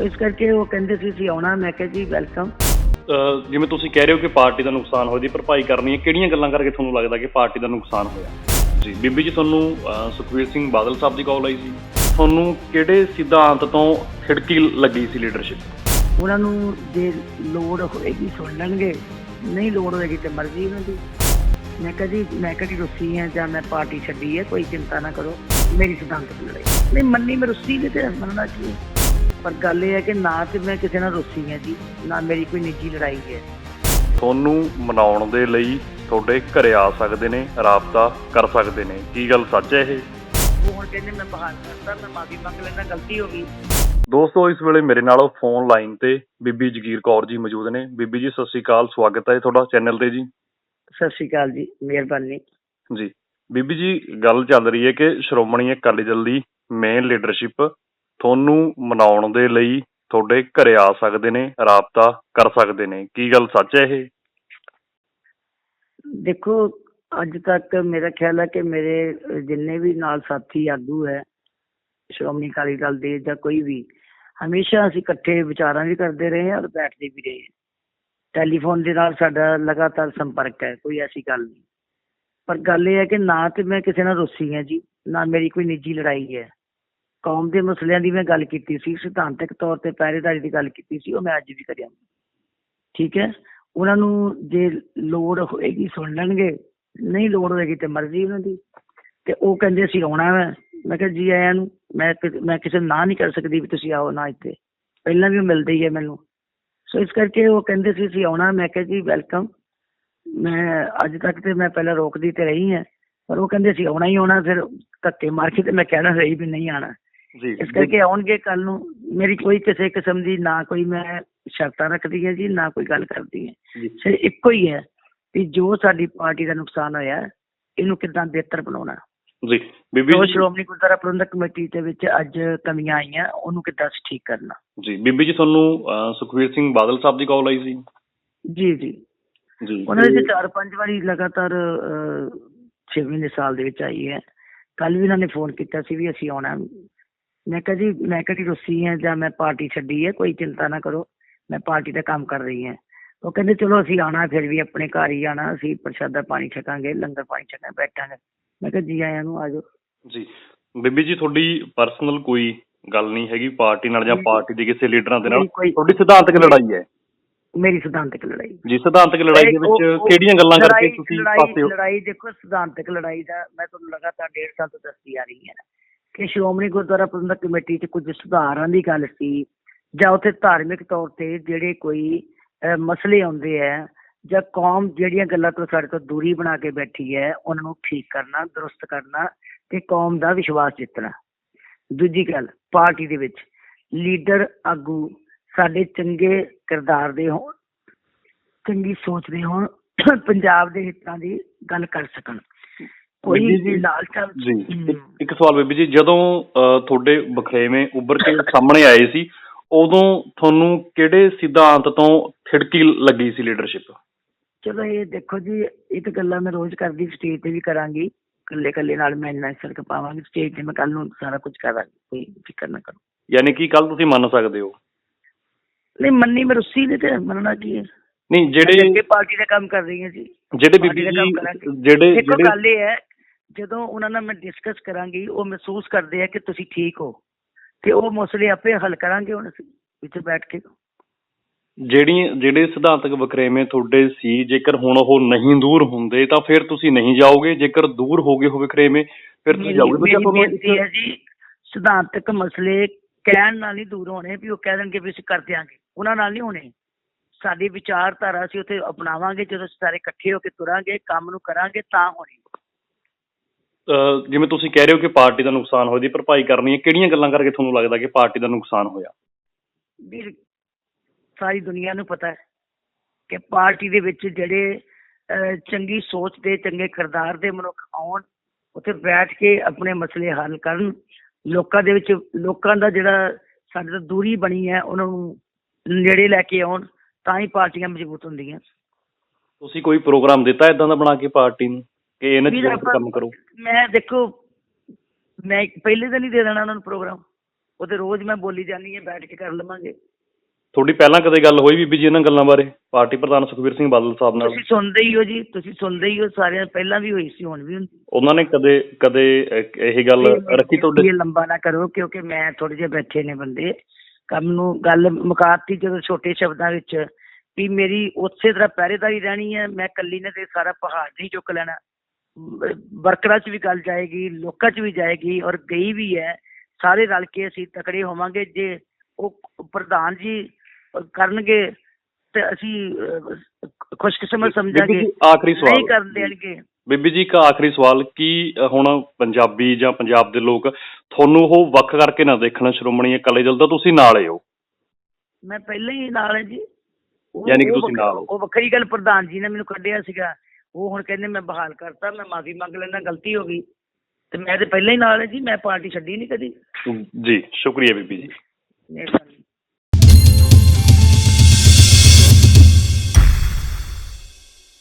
ਸੋ ਇਸ ਕਰਕੇ ਉਹ ਕਹਿੰਦੇ ਸੀ ਅਸੀਂ ਆਉਣਾ। ਮੈਂ ਕਿਹਾ ਜੀ ਵੈਲਕਮ ਜਿਵੇਂ ਤੁਸੀਂ ਕਹਿ ਰਹੇ ਹੋ ਕਿ ਪਾਰਟੀ ਦਾ ਨੁਕਸਾਨ ਹੋਇਆ ਦੀ ਭਰਪਾਈ ਕਰਨੀ ਹੈ ਕਿਹੜੀਆਂ ਗੱਲਾਂ ਕਰਕੇ ਤੁਹਾਨੂੰ ਲੱਗਦਾ ਕਿ ਪਾਰਟੀ ਦਾ ਨੁਕਸਾਨ ਹੋਇਆ? ਜੀ ਬੀਬੀ ਜੀ ਤੁਹਾਨੂੰ ਅਹ ਸੁਖਬੀਰ ਸਿੰਘ ਬਾਦਲ ਸਾਹਿਬ ਦੀ ਕਾਲ ਆਈ ਸੀ। ਤੁਹਾਨੂੰ ਕਿਹੜੇ ਸਿਧਾਂਤ ਤੋਂ ਖਿੜਕੀ ਲੱਗੀ ਸੀ ਲੀਡਰਸ਼ਿਪ ਉਹਨਾਂ ਨੂੰ ਜੇ ਲੋੜ ਹੋਏਗੀ ਸੁਣ ਲੈਣਗੇ ਨਹੀਂ ਲੋੜ ਹੋਏਗੀ ਤੇ ਮਰਜ਼ੀ ਉਹਨਾਂ ਦੀ। ਮੈਂ ਕਿਹਾ ਜੀ ਮੈਂ ਕਦੀ ਰੁੱਸੀ ਹਾਂ ਜਾਂ ਮੈਂ ਪਾਰਟੀ ਛੱਡੀ ਹੈ ਕੋਈ ਚਿੰਤਾ ਨਾ ਕਰੋ ਮੇਰੀ ਲੜਾਈ ਨਹੀਂ ਮੰਨੀ ਮੈਂ ਰੁੱਸੀ ਨਹੀਂ ਤੇ ਮੰਨਣਾ ਹੈ? ਪਰ ਗੱਲ ਇਹ ਹੈ ਕਿ ਨਾ ਤੇ ਮੈਂ ਕਿਸੇ ਨਾਲ ਰੁੱਸੀ ਹਾਂ ਜੀ ਨਾ ਮੇਰੀ ਕੋਈ ਨਿੱਜੀ ਲੜਾਈ ਹੈ। ਤੁਹਾਨੂੰ ਮਨਾਉਣ ਦੇ ਲਈ ਤੁਹਾਡੇ ਘਰੇ ਆ ਸਕਦੇ ਨੇ ਰਾਬਤਾ ਕਰ ਸਕਦੇ ਨੇ। ਕੀ ਗੱਲ ਸੱਚ ਹੈ ਇਹ? ਉਹ ਹੁਣ ਕਹਿੰਦੇ ਮੈਂ ਬਹਾਨਾ ਕਰਤਾ ਮੈਂ ਮਾਫੀ ਮੰਗ ਲੈਣਾ ਗਲਤੀ ਹੋ ਗਈ। ਦੋਸਤੋ ਇਸ ਵੇਲੇ ਮੇਰੇ ਨਾਲ ਫੋਨ ਲਾਈਨ ਤੇ ਬੀਬੀ ਜਗੀਰ ਕੌਰ ਜੀ ਮੌਜੂਦ ਨੇ। ਬੀਬੀ ਜੀ ਸਤਿ ਸ਼੍ਰੀ ਅਕਾਲ ਸਵਾਗਤ ਹੈ ਤੁਹਾਡਾ ਚੈਨਲ ਤੇ ਜੀ। ਸਤਿ ਸ਼੍ਰੀ ਅਕਾਲ ਜੀ ਮਿਹਰਬਾਨੀ। ਜੀ। ਬੀਬੀ ਜੀ ਗੱਲ ਚੱਲ ਰਹੀ ਹੈ ਕਿ ਸ਼੍ਰੋਮਣੀ ਅਕਾਲੀ ਦਲ ਦੀ ਮੇਨ ਲੀਡਰਸ਼ਿਪ ਤੁਹਾਨੂੰ ਮਨਾਉਣ ਦੇ ਲਈ ਤੁਹਾਡੇ ਘਰੇ ਆ ਸਕਦੇ ਨੇ, ਰਾਬਤਾ ਕਰ ਸਕਦੇ ਨੇ। ਕੀ ਗੱਲ ਸੱਚ ਹੈ ਇਹ? ਦੇਖੋ, ਅੱਜ ਤੱਕ ਮੇਰਾ ਖਿਆਲ ਹੈ ਕਿ ਮੇਰੇ ਜਿੰਨੇ ਵੀ ਨਾਲ ਸਾਥੀ ਆਗੂ ਹੈ, ਸ਼੍ਰੋਮਣੀ ਅਕਾਲੀ ਦਲ ਦੇ ਜਾਂ ਕੋਈ ਵੀ, ਹਮੇਸ਼ਾ ਅਸੀਂ ਇਕੱਠੇ ਵਿਚਾਰਾਂ ਵੀ ਕਰਦੇ ਰਹੇ ਹਾਂ ਔਰ ਬੈਠਦੇ ਵੀ ਰਹੇ ਹਾਂ। ਟੈਲੀਫੋਨ ਦੇ ਨਾਲ ਸਾਡਾ ਲਗਾਤਾਰ ਸੰਪਰਕ ਹੈ, ਕੋਈ ਐਸੀ ਗੱਲ ਨਹੀਂ। ਪਰ ਗੱਲ ਇਹ ਹੈ ਕਿ ਨਾ ਤੇ ਮੈਂ ਕਿਸੇ ਨਾਲ ਰੁੱਸੀ ਹਾਂ ਜੀ, ਨਾ ਮੇਰੀ ਕੋਈ ਨਿੱਜੀ ਲੜਾਈ ਹੈ। ਕੌਮ ਦੇ ਮਸਲਿਆਂ ਦੀ ਮੈਂ ਗੱਲ ਕੀਤੀ ਸੀ, ਸਿਧਾਂਤਕ ਤੌਰ ਤੇ ਪਹਿਰੇਦਾਰੀ ਦੀ ਗੱਲ ਕੀਤੀ ਸੀ, ਉਹ ਮੈਂ ਅੱਜ ਵੀ ਕਰਿਆ ਠੀਕ ਹੈ? ਉਹਨਾਂ ਨੂੰ ਜੇ ਲੋੜ ਹੋਏਗੀ ਸੁਣ ਲੈਣਗੇ, ਨਹੀਂ ਲੋੜ ਹੋਏਗੀ ਤੇ ਮਰਜ਼ੀ ਉਹਨਾਂ ਦੀ। ਤੇ ਉਹ ਕਹਿੰਦੇ ਅਸੀਂ ਆਉਣਾ ਵਾ। ਮੈਂ ਕਿਹਾ ਜੀ ਆਇਆਂ ਨੂੰ, ਮੈਂ ਮੈਂ ਕਿਸੇ ਨੂੰ ਨਾ ਨਹੀਂ ਕਰ ਸਕਦੀ ਵੀ ਤੁਸੀਂ ਆਓ ਨਾ ਇੱਥੇ। ਪਹਿਲਾਂ ਵੀ ਉਹ ਮਿਲਦੇ ਹੀ ਹੈ ਮੈਨੂੰ। ਸੋ ਇਸ ਕਰਕੇ ਉਹ ਕਹਿੰਦੇ ਸੀ, ਅਸੀਂ ਆਉਣਾ। ਮੈਂ ਕਿਹਾ ਜੀ ਵੈਲਕਮ। ਮੈਂ ਅੱਜ ਤੱਕ ਤੇ ਮੈਂ ਪਹਿਲਾਂ ਰੋਕਦੀ ਤੇ ਰਹੀ ਹਾਂ, ਪਰ ਉਹ ਕਹਿੰਦੇ ਸੀ ਆਉਣਾ ਹੀ ਆਉਣਾ, ਫਿਰ ਧੱਕੇ ਮਾਰ ਕੇ ਤੇ ਮੈਂ ਕਹਿਣਾ ਰਹੀ ਵੀ ਨਹੀਂ ਆਣਾ ਜੀ ਇਸ ਕਰਕੇ ਆਉਣਗੇ ਕੱਲ ਨੂੰ। ਮੇਰੀ ਕੋਈ ਕਿਸੇ ਕਿਸਮ ਦੀ ਨਾ ਕੋਈ ਮੈਂ ਸ਼ਰਤਾਂ ਰੱਖਦੀ ਹਾਂ ਜੀ ਨਾ ਕੋਈ ਗੱਲ ਕਰਦੀ ਹਾਂ। ਸਿਰ ਇੱਕੋ ਹੀ ਹੈ ਕਿ ਜੋ ਸਾਡੀ ਪਾਰਟੀ ਦਾ ਨੁਕਸਾਨ ਹੋਇਆ ਇਹਨੂੰ ਕਿੱਦਾਂ ਬਿਹਤਰ ਬਣਾਉਣਾ। ਜੀ ਬੀਬੀ ਜੋ ਸ਼੍ਰੋਮਣੀ ਗੁਰਦੁਆਰਾ ਪ੍ਰਬੰਧਕ ਕਮੇਟੀ ਦੇ ਵਿੱਚ ਅੱਜ ਕਮੀਆਂ ਆਈਆਂ ਉਹਨੂੰ ਕਿੱਦਾਂ ਠੀਕ ਕਰਨਾ। ਜੀ ਬੀਬੀ ਜੀ ਤੁਹਾਨੂੰ ਅਹ, ਸੁਖਬੀਰ ਸਿੰਘ ਬਾਦਲ ਸਾਹਿਬ ਦੀ ਕਾਲ ਆਈ ਸੀ। ਜੀ ਜੀ। ਜੀ ਉਹਨਾਂ ਦੇ ਚਾਰ ਪੰਜ ਵਾਰੀ ਲਗਾਤਾਰ 6 ਮਹੀਨੇ ਸਾਲ ਦੇ ਵਿੱਚ ਆਈ ਹੈ। ਕੱਲ ਵੀ ਉਹਨਾਂ ਨੇ ਫੋਨ ਕੀਤਾ ਸੀ ਵੀ ਅਸੀਂ ਆਉਣਾ ਮੈਂ ਕਿਹਾ ਜੀ ਮੈਂ ਕਿਹੜੀ ਰੁੱਸੀ ਹਾਂ ਜਾਂ ਮੈਂ ਪਾਰਟੀ ਛੱਡੀ ਹੈ ਕੋਈ ਚਿੰਤਾ ਨਾ ਕਰੋ ਮੈਂ ਪਾਰਟੀ ਦਾ ਕੰਮ ਕਰ ਰਹੀ ਹਾਂ ਉਹ ਕਹਿੰਦੇ ਚਲੋ ਅਸੀਂ ਆਣਾ ਫਿਰ ਵੀ ਆਪਣੇ ਘਰ ਹੀ ਆਣਾ ਅਸੀਂ ਪ੍ਰਸ਼ਾਦਾ ਪਾਣੀ ਛਕਾਂਗੇ ਲੰਗਰ ਪਾਣੀ ਛਕਾਂਗੇ ਬੈਠਾਂਗੇ। ਮੈਂ ਕਿਹਾ ਜੀ ਆਇਆਂ ਨੂੰ ਆਜੋ ਜੀ। ਬੀਬੀ ਜੀ ਤੁਹਾਡੀ ਪਰਸਨਲ ਕੋਈ ਗੱਲ ਨਹੀਂ ਹੈਗੀ ਪਾਰਟੀ ਨਾਲ ਜਾਂ। ਪਾਰਟੀ ਦੇ ਕਿਸੇ ਲੀਡਰਾਂ ਦੇ ਨਾਲ? ਤੁਹਾਡੀ ਸਿਧਾਂਤਕ ਲੜਾਈ ਹੈ। ਮੇਰੀ ਸਿਧਾਂਤਕ ਲੜਾਈ ਜੀ ਸਿਧਾਂਤਕ ਲੜਾਈ ਦੇ ਵਿੱਚ ਕਿਹੜੀਆਂ ਗੱਲਾਂ ਕਰਕੇ ਤੁਸੀਂ ਪਾਸੇ ਹੋ? ਲੜਾਈ ਦੇਖੋ ਸਿਧਾਂਤਕ ਲੜਾਈ ਦਾ ਮੈਂ ਤੁਹਾਨੂੰ ਲਗਾਤਾਰ ਡੇਢ ਸਾਲ ਤੋਂ ਦੱਸਦੀ ਆ ਰਹੀ ਹਾਂ। ਕਿ ਸ਼੍ਰੋਮਣੀ ਗੁਰਦੁਆਰਾ ਪ੍ਰਬੰਧਕ ਕਮੇਟੀ 'ਚ ਕੁਝ ਸੁਧਾਰਾਂ ਦੀ ਗੱਲ ਸੀ ਜਾਂ ਉੱਥੇ ਧਾਰਮਿਕ ਤੌਰ ਤੇ ਜਿਹੜੇ ਕੋਈ ਮਸਲੇ ਆਉਂਦੇ ਆ ਜਾਂ ਕੌਮ ਜਿਹੜੀਆਂ ਗੱਲਾਂ ਤੋਂ ਸਾਡੇ ਤੋਂ ਦੂਰੀ ਬਣਾ ਕੇ ਬੈਠੀ ਹੈ, ਉਹਨਾਂ ਨੂੰ ਠੀਕ ਕਰਨਾ, ਦਰੁਸਤ ਕਰਨਾ ਤੇ ਕੌਮ ਦਾ ਵਿਸ਼ਵਾਸ ਜਿੱਤਣਾ। ਦੂਜੀ ਗੱਲ, ਪਾਰਟੀ ਦੇ ਵਿੱਚ ਲੀਡਰ ਆਗੂ ਸਾਡੇ ਚੰਗੇ ਕਿਰਦਾਰ ਦੇ ਹੋਣ, ਚੰਗੀ ਸੋਚ ਦੇ ਹੋਣ, ਪੰਜਾਬ ਦੇ ਹਿੱਤਾਂ ਦੀ ਗੱਲ ਕਰ ਸਕਣ। ਕੋਈ ਜੀ। ਇੱਕ- ਸਵਾਲ ਬੀਬੀ ਜੀ ਜਦੋਂ ਤੁਹਾਡੇ ਬਖਰੇਵੇਂ ਉੱਭਰ ਕੇ ਸਾਹਮਣੇ ਆਏ ਸੀ ਉਦੋਂ ਤੁਹਾਨੂੰ ਕਿਹੜੇ ਸਿਧਾਂਤ ਤੋਂ ਖਿੜਕੀ ਲੱਗੀ ਸੀ ਲੀਡਰਸ਼ਿਪ ਚਲੋ ਇਹ ਦੇਖੋ ਜੀ ਇਹ ਤਾਂ ਗੱਲਾਂ ਮੈਂ ਰੋਜ਼ ਕਰਦੀ ਸਟੇਜ ਤੇ ਵੀ ਕਰਾਂਗੀ। ਇਕੱਲੇ ਇਕੱਲੇ ਨਾਲ ਮੈਂ ਇੰਨਾ ਸਰਕ ਪਾਵਾਂਗੀ ਸਟੇਜ ਤੇ ਮੈਂ ਕੱਲ ਨੂੰ ਸਾਰਾ ਕੁਝ ਕਰਾਂਗੀ ਕੋਈ ਫਿਕਰ ਨਾ ਕਰੋ। ਯਾਨੀ ਕਿ ਕੱਲ ਤੁਸੀਂ ਮੰਨ ਸਕਦੇ ਹੋ? ਨਹੀਂ ਮੰਨੀ ਮੈਂ ਰੁੱਸੀ ਨਹੀਂ ਤੇ ਮੰਨਣਾ ਕੀ ਹੈ? ਨਹੀਂ ਜਿਹੜੇ ਅੱਗੇ ਪਾਰਟੀ ਦਾ ਕੰਮ ਕਰ ਰਹੀ ਹਾਂ ਜੀ। ਜਿਹੜੇ ਬੀਬੀ ਜੀ। ਜਿਹੜੇ ਜਿਹੜੇ ਗੱਲ ਇਹ ਹੈ ਜਦੋਂ ਉਹਨਾਂ ਨਾਲ ਮੈਂ ਡਿਸਕਸ ਕਰਾਂਗੀ ਉਹ ਮਹਿਸੂਸ ਕਰਦੇ ਆ ਕਿ ਤੁਸੀਂ ਠੀਕ ਹੋ। ਤੇ ਉਹ ਮਸਲੇ ਆਪੇ ਹੱਲ ਕਰਾਂਗੇ ਹੁਣ ਅਸੀਂ ਵਿੱਚ ਬੈਠ ਕੇ। ਜਿਹੜੀਆਂ ਜਿਹੜੇ ਸਿਧਾਂਤਕ ਵਖਰੇਵੇਂ ਤੁਹਾਡੇ ਸੀ ਜੇਕਰ ਹੁਣ ਉਹ ਨਹੀਂ ਦੂਰ ਹੁੰਦੇ ਤਾਂ ਫਿਰ ਤੁਸੀਂ ਨਹੀਂ ਜਾਓਗੇ? ਜੇਕਰ ਦੂਰ ਹੋ ਗਏ ਹੋਵੇ ਵਖਰੇਵੇਂ ਫਿਰ ਤੁਸੀਂ ਜਾਓਗੇ? ਬੇਨਤੀ ਹੈ ਜੀ ਸਿਧਾਂਤਕ ਮਸਲੇ ਕਹਿਣ ਨਾਲ ਨਹੀਂ ਦੂਰ ਹੋਣੇ ਵੀ ਉਹ ਕਹਿ ਦੇਣਗੇ ਵੀ ਅਸੀਂ ਕਰ ਦਿਆਂਗੇ। ਉਹਨਾਂ ਨਾਲ ਨਹੀਂ ਹੋਣੇ। ਸਾਡੀ ਵਿਚਾਰਧਾਰਾ ਅਸੀਂ ਉੱਥੇ ਅਪਣਾਵਾਂਗੇ ਜਦੋਂ ਸਾਰੇ ਇਕੱਠੇ ਹੋ ਕੇ ਤੁਰਾਂਗੇ ਕੰਮ ਨੂੰ ਕਰਾਂਗੇ ਤਾਂ ਹੋਣੀ। ਜਿਵੇਂ ਤੁਸੀਂ ਕਹਿ ਰਹੇ ਹੋ ਕਿ ਪਾਰਟੀ ਦਾ ਨੁਕਸਾਨ ਹੋਇਆ ਦੀ ਭਰਪਾਈ ਕਰਨੀ ਹੈ ਕਿਹੜੀਆਂ ਗੱਲਾਂ ਕਰਕੇ ਤੁਹਾਨੂੰ ਲੱਗਦਾ ਕਿ ਪਾਰਟੀ ਦਾ ਨੁਕਸਾਨ ਹੋਇਆ? ਵੀ ਸਾਰੀ ਦੁਨੀਆ ਨੂੰ ਪਤਾ ਹੈ ਕਿ ਪਾਰਟੀ ਦੇ ਵਿੱਚ ਜਿਹੜੇ ਅਹ, ਚੰਗੀ ਸੋਚ ਦੇ ਚੰਗੇ ਕਿਰਦਾਰ ਦੇ ਮਨੁੱਖ ਆਉਣ ਉੱਥੇ ਬੈਠ ਕੇ ਆਪਣੇ ਮਸਲੇ ਹੱਲ ਕਰਨ ਲੋਕਾਂ ਦੇ ਵਿੱਚ ਲੋਕਾਂ ਦਾ ਜਿਹੜਾ ਸਾਡੇ ਤੋਂ ਦੂਰੀ ਬਣੀ ਹੈ ਉਹਨਾਂ ਨੂੰ ਨੇੜੇ ਲੈ ਕੇ ਆਉਣ ਤਾਂ ਹੀ ਪਾਰਟੀਆਂ ਮਜ਼ਬੂਤ ਹੁੰਦੀਆਂ। ਤੁਸੀਂ ਕੋਈ ਪ੍ਰੋਗਰਾਮ ਦਿੱਤਾ ਇਦਾਂ ਦਾ ਬਣਾ ਕੇ ਪਾਰਟੀ ਨੂੰ? ਕਿ ਇਹਨਾਂ ਚੀਜ਼ਾਂ ਤੇ ਕੰਮ ਕਰੋ। ਮੈਂ ਦੇਖੋ ਮੈਂ ਪਹਿਲੇ ਦਿਨ ਹੀ ਦੇ ਦੇਣਾ ਉਹਨਾਂ ਨੂੰ ਪ੍ਰੋਗਰਾਮ। ਉਹ ਤੇ ਰੋਜ਼ ਮੈਂ ਬੋਲੀ ਜਾਂਦੀ ਹੈ ਬੈਠ ਕੇ ਕਰ ਲਵਾਂਗੇ। ਤੁਹਾਡੀ ਪਹਿਲਾਂ ਕਦੇ ਗੱਲ ਹੋਈ ਬੀਬੀ ਜੀ ਇਹਨਾਂ ਗੱਲਾਂ ਬਾਰੇ? ਪਾਰਟੀ ਪ੍ਰਧਾਨ ਸੁਖਬੀਰ ਸਿੰਘ ਬਾਦਲ ਸਾਹਿਬ ਨਾਲ। ਤੁਸੀਂ ਸੁਣਦੇ ਹੀ ਹੋ ਜੀ ਤੁਸੀਂ ਸੁਣਦੇ ਹੀ ਹੋ ਸਾਰਿਆਂ ਪਹਿਲਾਂ ਵੀ ਹੋਈ ਸੀ ਹੁਣ ਵੀ ਹੁੰਦੀ। ਉਹਨਾਂ ਨੇ ਕਦੇ ਕਦੇ ਇਹ ਗੱਲ ਰੱਖੀ ਤੁਹਾਡੇ? ਇਹ ਲੰਬਾ ਨਾ ਕਰੋ ਕਿਉਂਕਿ ਮੈਂ ਥੋੜੇ ਜਿਹੇ ਬੈਠੇ ਨੇ ਬੰਦੇ। ਕੰਮ ਨੂੰ ਗੱਲ ਮੁਕਾਤੀ ਜਦੋਂ ਛੋਟੇ ਸ਼ਬਦਾਂ ਵਿੱਚ ਵੀ ਮੇਰੀ ਉਸੇ ਤਰ੍ਹਾਂ ਪਹਿਰੇਦਾਰੀ ਰਹਿਣੀ ਹੈ ਮੈਂ ਕੱਲੀ ਨੇ ਤੇ ਸਾਰਾ ਪਹਾੜ ਨਹੀਂ ਚੁੱਕ ਲੈਣਾ। ਵਰਕਰਾਂ 'ਚ ਵੀ ਗੱਲ ਜਾਏਗੀ ਲੋਕਾਂ 'ਚ ਵੀ ਜਾਏਗੀ ਔਰ ਗਈ ਵੀ ਹੈ ਸਾਰੇ ਰਲ ਕੇ ਅਸੀਂ ਤਕੜੇ ਹੋਵਾਂਗੇ ਜੇ ਉਹ ਪ੍ਰਧਾਨ ਜੀ ਕਰਨਗੇ ਤੇ ਅਸੀਂ ਖੁਸ਼ਕਿਸਮਤ ਸਮਝਾਂਗੇ। ਆਖਰੀ ਨਹੀਂ ਸਵਾਲ ਕਰਨ ਦੇਣਗੇ। ਬੀਬੀ ਜੀ ਇੱਕ ਆਖਰੀ ਸਵਾਲ ਕੀ ਹੁਣ ਪੰਜਾਬੀ ਜਾਂ ਪੰਜਾਬ ਦੇ ਲੋਕ ਤੁਹਾਨੂੰ ਉਹ ਵੱਖ ਕਰਕੇ ਨਾ ਦੇਖਣ ਸ਼੍ਰੋਮਣੀ ਅਕਾਲੀ ਦਲ ਦਾ ਤੁਸੀਂ ਨਾਲ ਹੀ ਮੈਂ ਪਹਿਲਾਂ ਹੀ ਨਾਲ ਹੈ ਜੀ। ਯਾਨੀ ਕਿ ਤੁਸੀਂ ਨਾਲ ਹੋ। ਉਹ ਵੱਖਰੀ ਗੱਲ ਪ੍ਰਧਾਨ ਜੀ ਨੇ ਮੈਨੂੰ ਕੱਢਿਆ ਸੀਗਾ। ਉਹ ਹੁਣ ਕਹਿੰਦੇ ਮੈਂ ਬਹਾਲ ਕਰਤਾ ਮੈਂ ਮਾਫੀ ਮੰਗ ਲੈਣਾ ਗਲਤੀ ਹੋ ਗਈ। ਤੇ ਮੈਂ ਤੇ ਪਹਿਲਾਂ ਹੀ ਨਾਲ ਹੈ ਜੀ ਮੈਂ ਪਾਰਟੀ ਛੱਡੀ ਨਹੀਂ ਕਦੀ। ਜੀ ਸ਼ੁਕਰੀਆ ਬੀਬੀ ਜੀ।